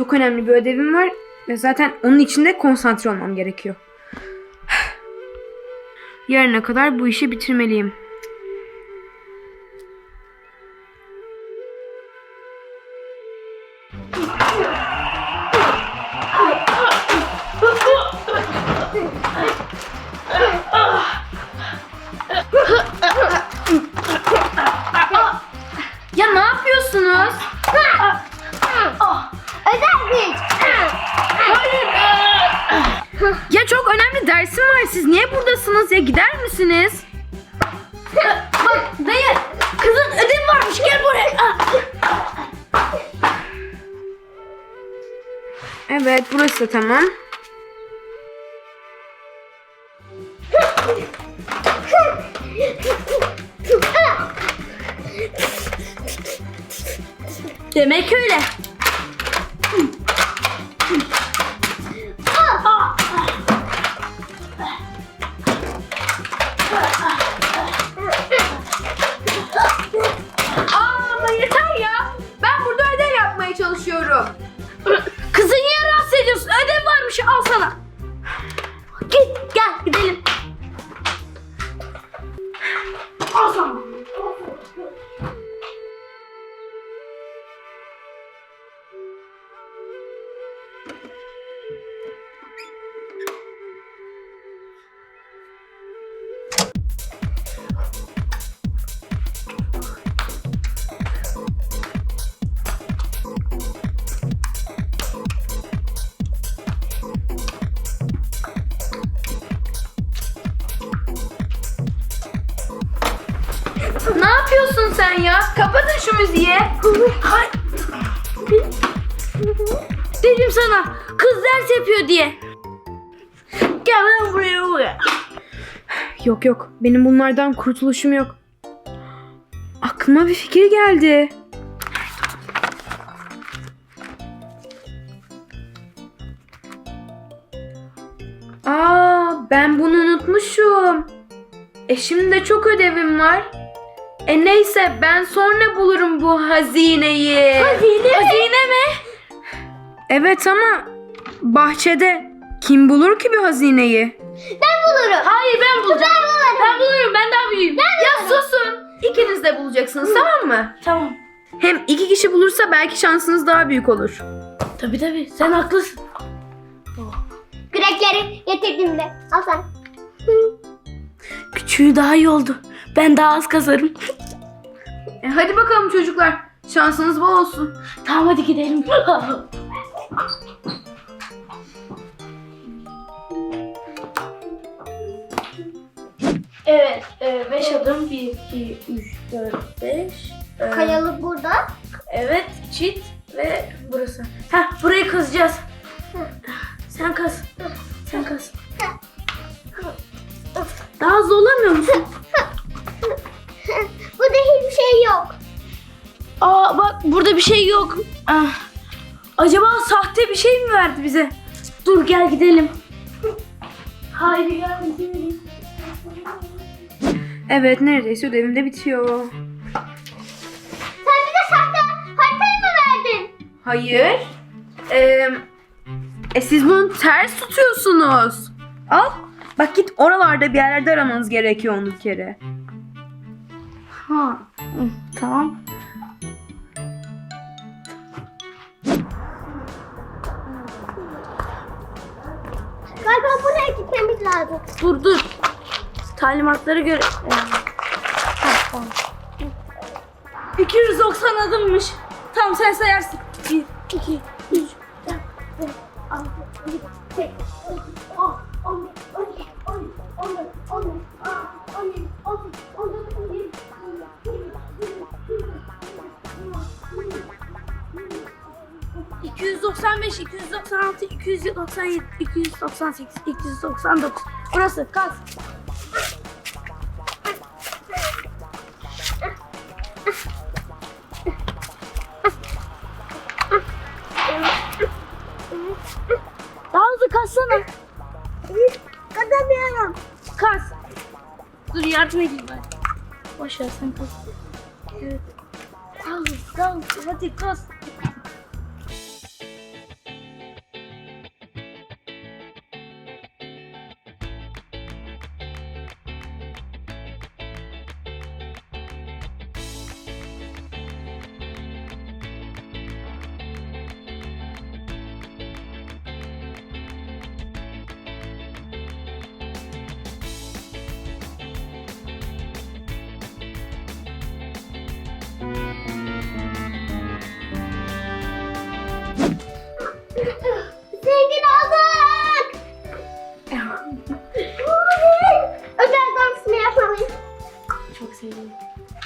Çok önemli bir ödevim var ve zaten onun için de konsantre olmam gerekiyor. Yarına kadar bu işi bitirmeliyim. Ya çok önemli dersim var. Siz niye buradasınız ya? Gider misiniz? Bak dayı kızın ödevi varmış gel buraya. Evet, burası da tamam. Demek öyle. Sen ya? Kapatın şu müziği. Dedim sana kız ders yapıyor diye. Gel lan buraya buraya. Yok yok. Benim bunlardan kurtuluşum yok. Aklıma bir fikir geldi. Aa, ben bunu unutmuşum. E şimdi de çok ödevim var. E neyse ben sonra bulurum bu hazineyi. Hazine, Hazine mi? Evet ama bahçede kim bulur ki bir hazineyi? Ben bulurum. Hayır ben bulacağım. Ben bulurum. Ben bulurum. Ben daha büyüğüm. Ya susun. İkiniz de bulacaksınız tamam mı? Tamam. Hem iki kişi bulursa belki şansınız daha büyük olur. Tabii tabii. Sen haklısın. Kürekleri getirdim de. Al sen. Küçüğü daha iyi oldu. Ben daha az kazarım. E hadi bakalım çocuklar. Şansınız bol olsun. tamam hadi gidelim. evet. 5 adım. 1, 2, 3, 4, 5. Kayalık burada. Evet. Çit ve burası. Ha burayı kazacağız. Sen kaz. Sen kaz. Daha hızlı olamıyor musun? Burada bir şey yok. Ah. Acaba sahte bir şey mi verdi bize? Dur gel gidelim. Haydi gel gidelim. Evet neredeyse ödevim de bitiyor. Sen bize sahte haritayı mı verdin? Hayır. Ee, e siz bunu ters tutuyorsunuz. Al. Bak git oralarda bir yerlerde aramanız gerekiyor onu bir kere. Ha. Tamam. Lazım. Dur dur. Talimatlara göre. Ha, tamam. 290 adımmış. Tamam sen sayarsın. 1, 2, 3, 4, 5, 6, 7, 8, 9, 295, 296, 297, 298, 299. Burası kaz. Daha hızlı kazsana. Kazamıyorum. Kaz. Dur yardım edeyim ben. Boş ver sen kaz. Evet. Kaz, kaz. Hadi kaz.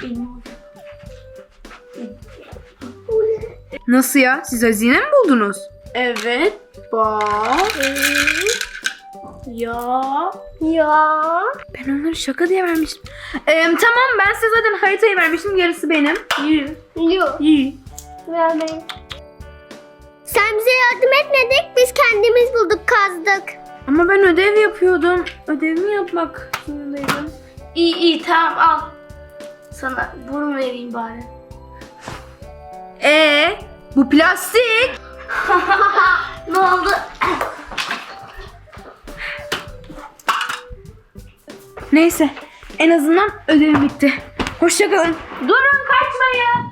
Benim Nasıl ya? Siz hazine mi buldunuz? Evet. Bak. Ya. Ya. Ben onları şaka diye vermiştim. Ee, tamam ben size zaten haritayı vermiştim. Yarısı benim. İyi. Yok. İyi. Vermeyin. Sen bize yardım etmedik. Biz kendimiz bulduk kazdık. Ama ben ödev yapıyordum. Ödevimi yapmak zorundaydım. İyi iyi tamam al. Sana bunu vereyim bari. Ee, bu plastik. ne oldu? Neyse en azından ödevim bitti. Hoşçakalın. Durun kaçmayın.